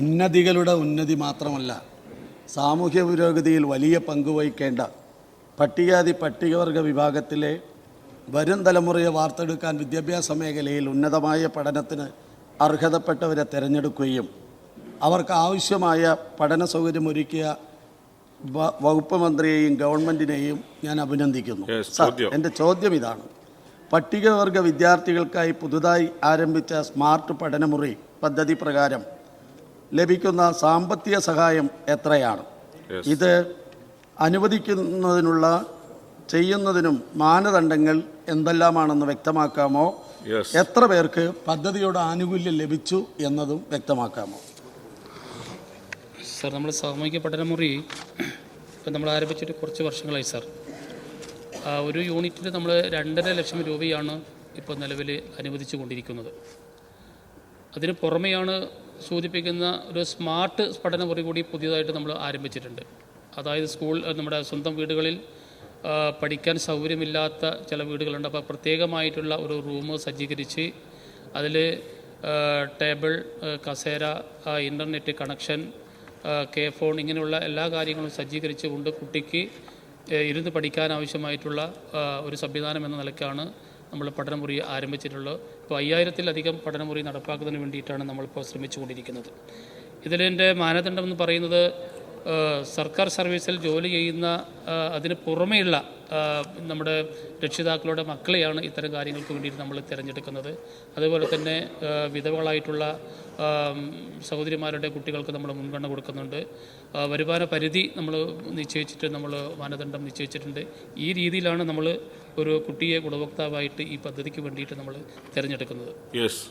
ഉന്നതികളുടെ ഉന്നതി മാത്രമല്ല സാമൂഹ്യ പുരോഗതിയിൽ വലിയ പങ്കുവഹിക്കേണ്ട പട്ടികാതി പട്ടികവർഗ വിഭാഗത്തിലെ വരും തലമുറയെ വാർത്തെടുക്കാൻ വിദ്യാഭ്യാസ മേഖലയിൽ ഉന്നതമായ പഠനത്തിന് അർഹതപ്പെട്ടവരെ തിരഞ്ഞെടുക്കുകയും അവർക്ക് ആവശ്യമായ പഠന സൗകര്യം ഒരുക്കിയ വകുപ്പ് മന്ത്രിയെയും ഗവൺമെന്റിനെയും ഞാൻ അഭിനന്ദിക്കുന്നു സാർ. എന്റെ ചോദ്യം ഇതാണ് പട്ടികവർഗ വിദ്യാർത്ഥികൾക്കായി പുതുതായി ആരംഭിച്ച സ്മാർട്ട് പഠനമുറി പദ്ധതി പ്രകാരം ലഭിക്കുന്ന സാമ്പത്തിക സഹായം എത്രയാണ്? ഇത് അനുവദിക്കുന്നതിനുള്ള ചെയ്യുന്നതിനും മാനദണ്ഡങ്ങൾ എന്തെല്ലാമാണെന്ന് വ്യക്തമാക്കാമോ? എത്ര പേർക്ക് പദ്ധതിയുടെ ആനുകൂല്യം ലഭിച്ചു എന്നതും വ്യക്തമാക്കാമോ? സാർ നമ്മൾ സാമൂഹിക പഠനമുറി ഇപ്പം നമ്മൾ ആരംഭിച്ചിട്ട് കുറച്ച് വർഷങ്ങളായി സാർ. ആ, ഒരു യൂണിറ്റിന് നമ്മൾ രണ്ടര ലക്ഷം രൂപയാണ് ഇപ്പോൾ നിലവിൽ അനുവദിച്ചു കൊണ്ടിരിക്കുന്നത്. അതിന് പുറമെയാണ് സൂചിപ്പിക്കുന്ന ഒരു സ്മാർട്ട് പഠന മുറി കൂടി പുതിയതായിട്ട് നമ്മൾ ആരംഭിച്ചിട്ടുണ്ട്. അതായത് സ്കൂൾ നമ്മുടെ സ്വന്തം വീടുകളിൽ പഠിക്കാൻ സൗകര്യമില്ലാത്ത ചില വീടുകളുണ്ട്. അപ്പോൾ പ്രത്യേകമായിട്ടുള്ള ഒരു റൂം സജ്ജീകരിച്ച് അതിൽ ടേബിൾ കസേര ഇന്റർനെറ്റ് കണക്ഷൻ കെ ഫോൺ ഇങ്ങനെയുള്ള എല്ലാ കാര്യങ്ങളും സജ്ജീകരിച്ചുകൊണ്ട് കുട്ടിക്ക് ഇരുന്ന് പഠിക്കാൻ ആവശ്യമായിട്ടുള്ള ഒരു സംവിധാനം എന്ന നിലയ്ക്കാണ് നമ്മൾ പഠനമുറി ആരംഭിച്ചിട്ടുള്ളത് ഇപ്പോൾ അയ്യായിരത്തിലധികം പഠനമുറി നടപ്പാക്കുന്നതിന് വേണ്ടിയിട്ടാണ് നമ്മളിപ്പോൾ ശ്രമിച്ചുകൊണ്ടിരിക്കുന്നത്. ഇതിലെന്റെ മാനദണ്ഡം എന്ന് പറയുന്നത് സർക്കാർ സർവീസിൽ ജോലി ചെയ്യുന്ന അതിന് പുറമെയുള്ള നമ്മുടെ രക്ഷിതാക്കളുടെ മക്കളെയാണ് ഇത്തരം കാര്യങ്ങൾക്ക് വേണ്ടിയിട്ട് നമ്മൾ തിരഞ്ഞെടുക്കുന്നത്. അതുപോലെ തന്നെ വിധവകളായിട്ടുള്ള സഹോദരിമാരുടെ കുട്ടികൾക്ക് നമ്മൾ മുൻഗണന കൊടുക്കുന്നുണ്ട്. വരുമാന പരിധി നമ്മൾ നിശ്ചയിച്ചിട്ട് നമ്മൾ മാനദണ്ഡം നിശ്ചയിച്ചിട്ടുണ്ട്. ഈ രീതിയിലാണ് നമ്മൾ ഒരു കുട്ടിയെ ഗുണഭോക്താവായിട്ട് ഈ പദ്ധതിക്ക് വേണ്ടിയിട്ട് നമ്മൾ തിരഞ്ഞെടുക്കുന്നത്. യെസ്